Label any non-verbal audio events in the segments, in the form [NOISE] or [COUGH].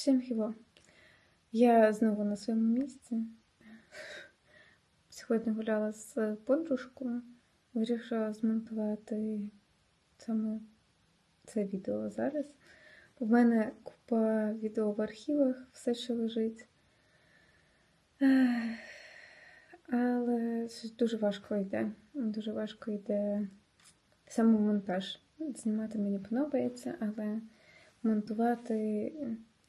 Всім хіво. Я знову на своєму місці. Сьогодні гуляла з подружкою, вирішила змонтувати саме це відео зараз. У мене купа відео в архівах, все ще лежить. Але дуже важко йде. Дуже важко йде саме монтаж. Знімати мені подобається, але монтувати,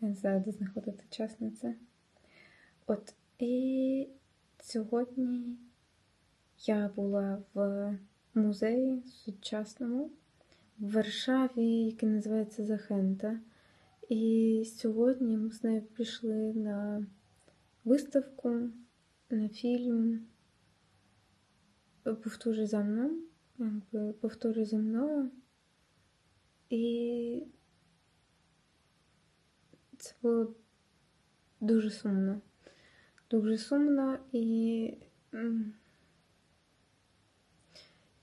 не знаю, де знаходити час на це. От, і сьогодні я була в музеї сучасному в Варшаві, який називається Захента. І сьогодні ми з нею пішли на виставку, на фільм Повторюй за мною, якби повторюй за мною. І це було дуже сумно. Дуже сумно і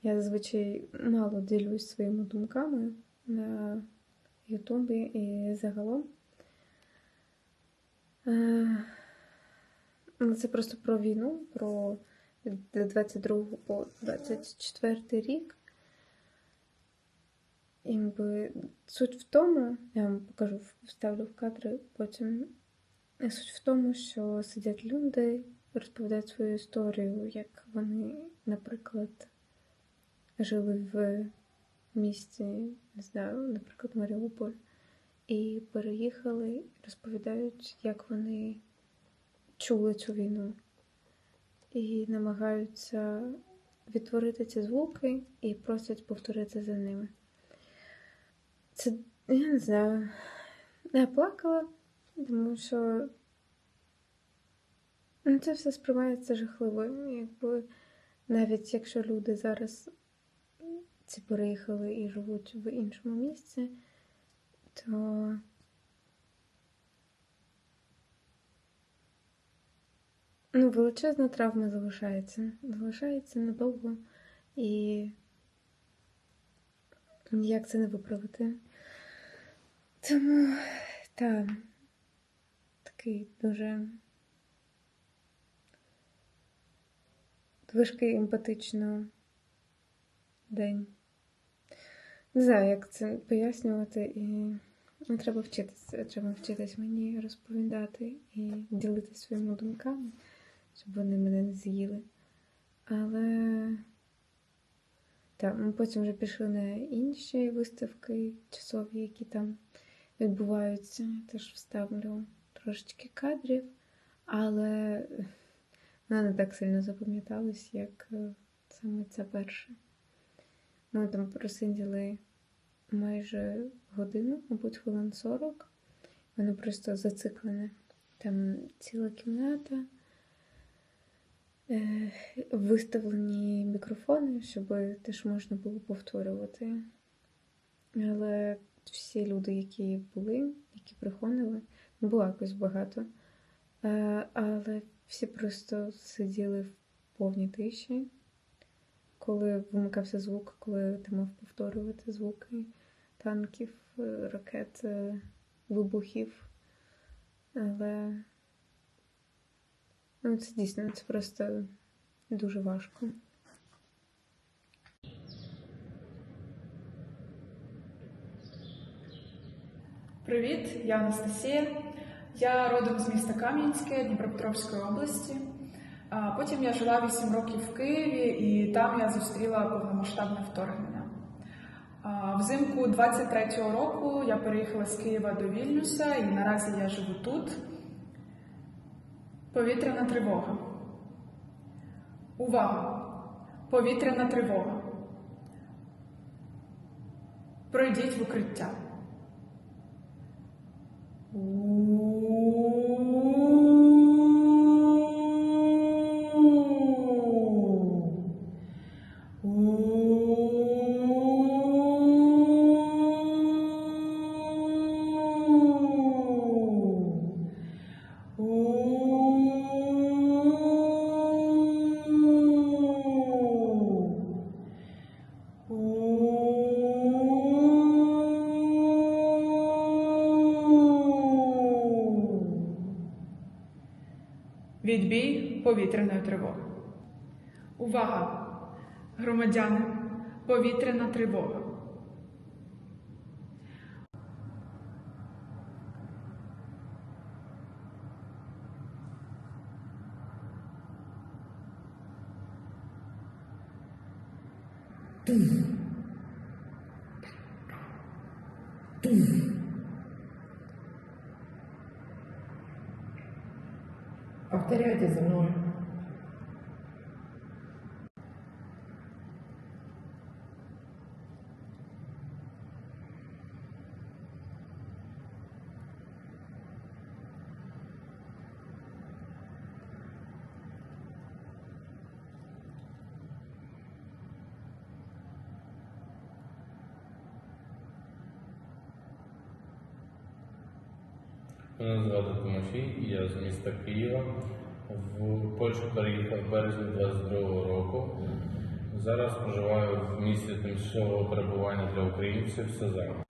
я зазвичай мало ділюсь своїми думками на Ютубі і загалом. Е, ну, Це просто про війну, про 22 по 24 рік. Якби суть в тому, я вам покажу, вставлю в кадри потім. Суть в тому, що сидять люди, розповідають свою історію, як вони, наприклад, жили в місті, не знаю, наприклад, Маріуполь, і переїхали, розповідають, як вони чули цю війну, і намагаються відтворити ці звуки і просять повторити за ними. Це, я не знаю, я плакала, тому що ну, це все сприймається жахливо. Якби навіть якщо люди зараз ці переїхали і живуть в іншому місці, то ну, величезна травма залишається. Залишається надовго і ніяк це не виправити. Тому та такий дуже важкий емпатично день. Не знаю, як це пояснювати, і не треба вчитися. Треба вчитись мені розповідати і ділитися своїми думками, щоб вони мене не з'їли. Але так, ми потім вже пішли на інші виставки часові, які там відбуваються. Теж вставлю трошечки кадрів, але вона не так сильно запам'яталась, як саме ця перша. Ми там просиділи майже годину, мабуть, хвилин 40. Воно просто зациклене. Там ціла кімната, е, виставлені мікрофони, щоб теж можна було повторювати. Але всі люди, які були, які приходили, було якось багато. Е, але всі просто сиділи в повній тиші коли вимикався звук, коли ти мав повторювати звуки танків, ракет, е, вибухів. Але ну, це дійсно це просто дуже важко. Привіт, я Анастасія. Я родом з міста Кам'янське Дніпропетровської області. Потім я жила 8 років в Києві, і там я зустріла повномасштабне вторгнення. Взимку 23-го року я переїхала з Києва до Вільнюса, і наразі я живу тут. Повітряна тривога. Увага! Повітряна тривога. Пройдіть в укриття. Um. Відбій повітряної тривоги. Увага! Громадяни! Повітряна тривога. Повторяйте за мной. Мене звати я з міста Києва. В Польщу переїхав в березні 22-го року. Зараз проживаю в місті тимчасового перебування для українців Сезам.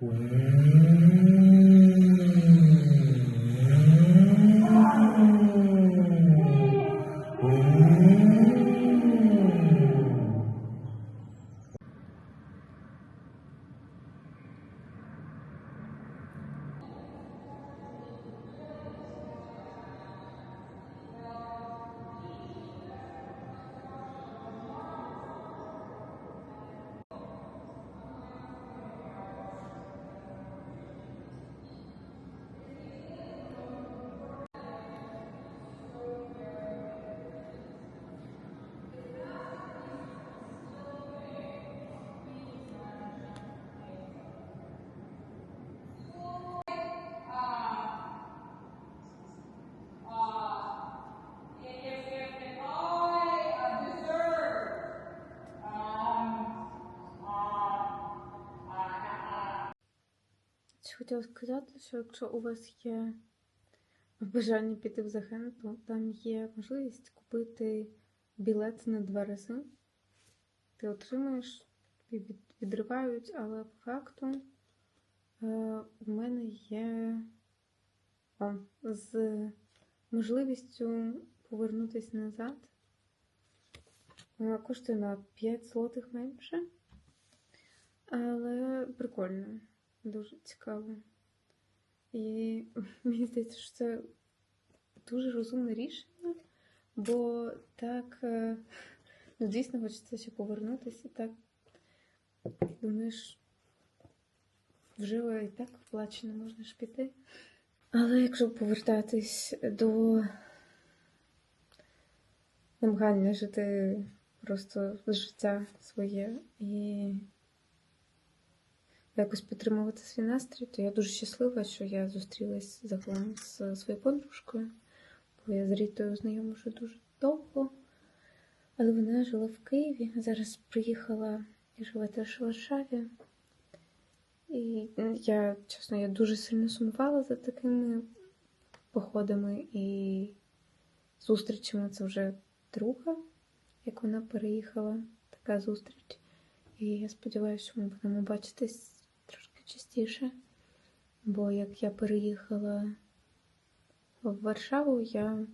Ще хотіла сказати, що якщо у вас є бажання піти в Захен, то там є можливість купити білет на два рази. Ти отримаєш, відривають, але по факту е, у мене є о, з можливістю повернутися назад. Вона коштує на 5 злотих менше. Але прикольно, дуже цікаво. І [LAUGHS] мені здається, що це дуже розумне рішення, бо так е, ну, дійсно хочеться ще повернутися так думаєш, вже і так вплачено можна ж піти. Але якщо повертатись до намагання жити просто життя своє і якось підтримувати свій настрій, то я дуже щаслива, що я зустрілась загалом з своєю подружкою, бо я з Рітою знайома вже дуже довго. Але вона жила в Києві, зараз приїхала і живе теж у Варшаві. І я, чесно, я дуже сильно сумувала за такими походами і зустрічами. Це вже друга, як вона переїхала, така зустріч. І я сподіваюся, що ми будемо бачитись частіше. Бо як я переїхала в Варшаву, я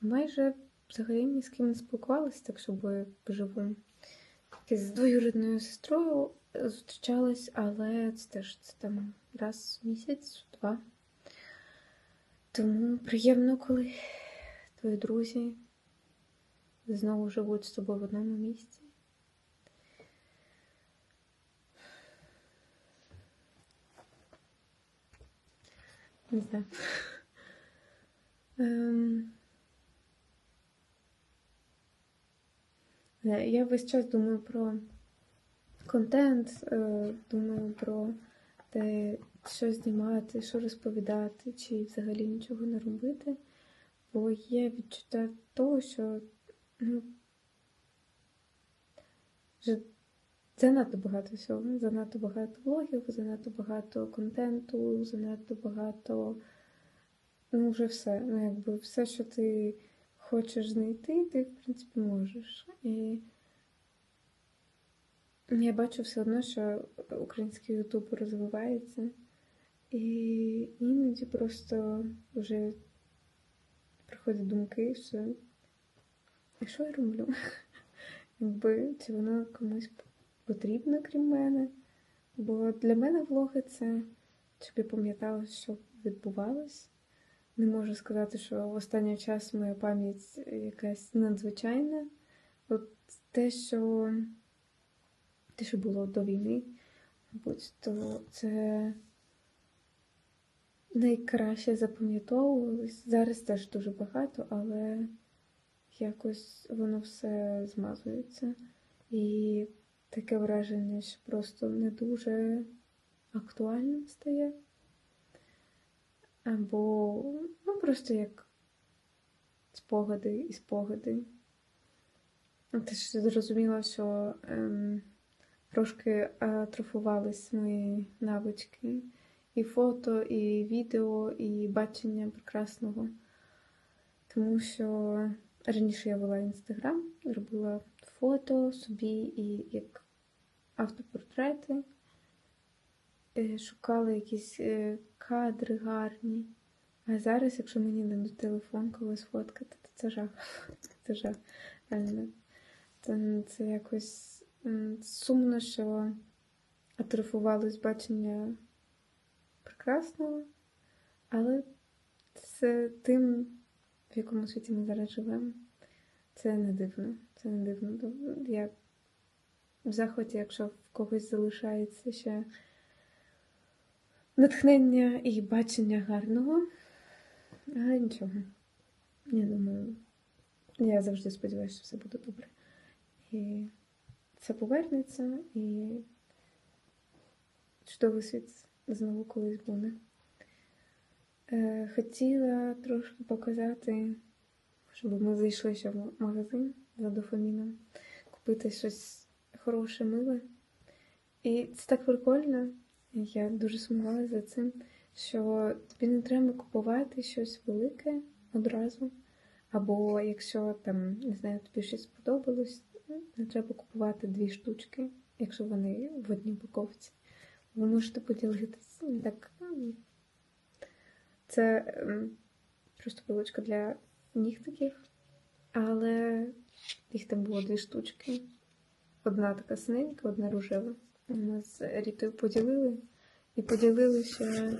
майже взагалі ні з ким не спілкувалася, так що бо живу з двоюрідною сестрою е, зустрічалась, але це теж це там раз в місяць, два. Тому приємно, коли твої друзі знову живуть з тобою в одному місці. Не знаю. Ем... Я весь час думаю про контент, е, думаю про те, що знімати, що розповідати, чи взагалі нічого не робити. Бо є відчуття того, що ну, занадто багато всього. Занадто багато блогів, занадто багато контенту, занадто багато. Ну, вже все. Ну, якби все, що ти хочеш знайти, ти, в принципі, можеш. І я бачу все одно, що український Ютуб розвивається. І іноді просто вже приходять думки, що що я роблю? [LAUGHS] Якби чи воно комусь потрібно, крім мене? Бо для мене влоги це щоб я пам'ятала, що відбувалось. Не можу сказати, що в останній час моя пам'ять якась надзвичайна. От те, що те, що було до війни, мабуть, то це найкраще запам'ятовувалось. Зараз теж дуже багато, але якось воно все змазується. І таке враження, що просто не дуже актуальним стає. Або ну, просто як спогади і спогади. Ти ж зрозуміла, що ем, трошки атрофувались мої навички і фото, і відео, і бачення прекрасного. Тому що раніше я вела інстаграм, робила фото собі і як автопортрети, е, шукала якісь е, кадри гарні. А зараз, якщо мені дадуть телефон когось фоткати, то це жах. [LAUGHS] Це жах. Це, це якось сумно, що атрофувалось бачення прекрасного, але це тим, в якому світі ми зараз живемо. Це не дивно. Це не дивно. Я в захваті, якщо в когось залишається ще натхнення і бачення гарного. Але нічого. Я думаю, я завжди сподіваюся, що все буде добре. І це повернеться, і чудовий світ знову колись буде. Е, Хотіла трошки показати, щоб ми зайшли ще в магазин за дофаміном, купити щось хороше, миле. І це так прикольно. Я дуже сумувала за цим, що тобі не треба купувати щось велике одразу. Або якщо там, не знаю, тобі щось сподобалось, не треба купувати дві штучки, якщо вони в одній упаковці. Ви можете поділитися. Так, це просто пилочка для нігтиків, але їх там було дві штучки. Одна така синенька, одна рожева. Ми з Рітою поділили і поділили ще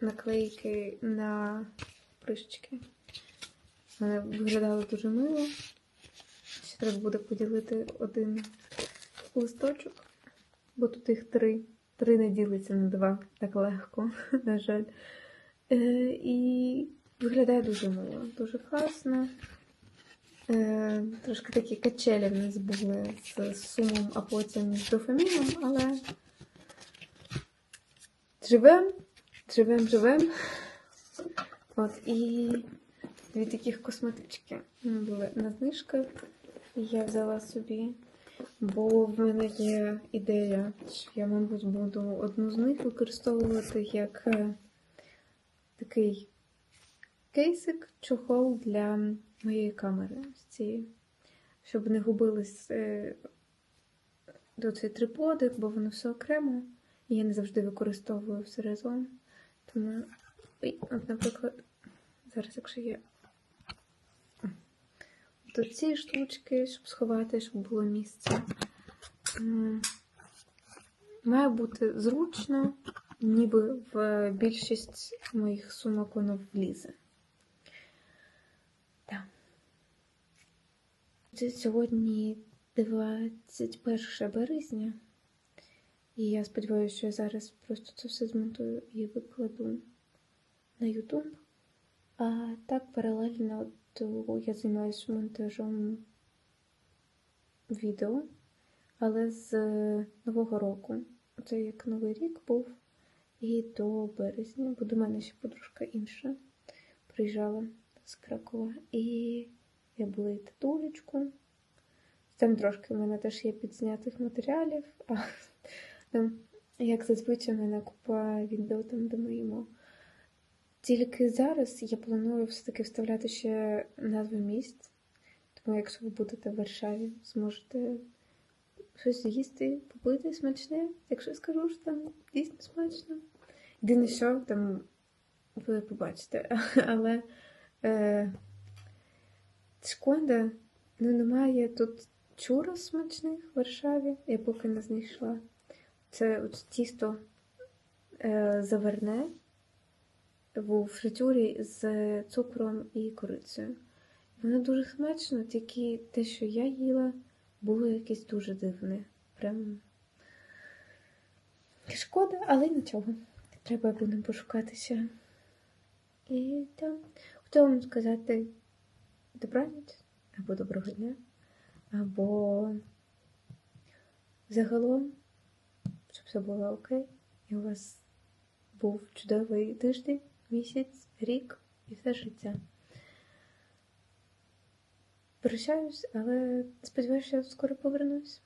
наклейки на прищики. Вони виглядали дуже мило. Ще треба буде поділити один листочок, бо тут їх три. Три не ділиться на два так легко, [LAUGHS] на жаль. Е, і виглядає дуже мило, дуже класно. Е, трошки такі качелі в нас були з сумом, а потім з дофаміном, але живем, живем, живем. От, і дві таких косметички були на знижках. Я взяла собі, бо в мене є ідея, що я, мабуть, буду одну з них використовувати як е, такий кейсик, чохол для моєї камери. Ось цієї. Щоб не губились е, до цей триподик, бо воно все окремо. І я не завжди використовую все разом. Тому, Ой, от, наприклад, зараз, якщо є тут ці штучки, щоб сховати, щоб було місце. Має бути зручно, ніби в більшість моїх сумок воно влізе. Так. Це сьогодні 21 березня. І я сподіваюся, що я зараз просто це все змонтую і викладу на YouTube. А так паралельно то я займаюся монтажом відео, але з Нового року. Це як Новий рік був і до березня, бо до мене ще подружка інша приїжджала з Кракова. І я була і татулечку. Там трошки в мене теж є підзнятих матеріалів. А, там, як зазвичай, в мене купа відео там, де ми їмо. Тільки зараз я планую все-таки вставляти ще назви місць. Тому якщо ви будете в Варшаві, зможете щось їсти, попити смачне, якщо скажу, що там дійсно смачно. Єдине, що там ви побачите, [LAUGHS] але е, шкода, ну немає тут чурос смачних в Варшаві, я поки не знайшла. Це от тісто е, заверне в фритюрі з цукром і корицею. Воно дуже смачно, тільки те, що я їла, було якесь дуже дивне. Прям шкода, але нічого. Треба буде пошукати ще. І там хотіла вам сказати добраніч, або доброго дня, або загалом, щоб все було окей, і у вас був чудовий тиждень, місяць, рік і все життя. Прощаюсь, але сподіваюся, що я скоро повернусь.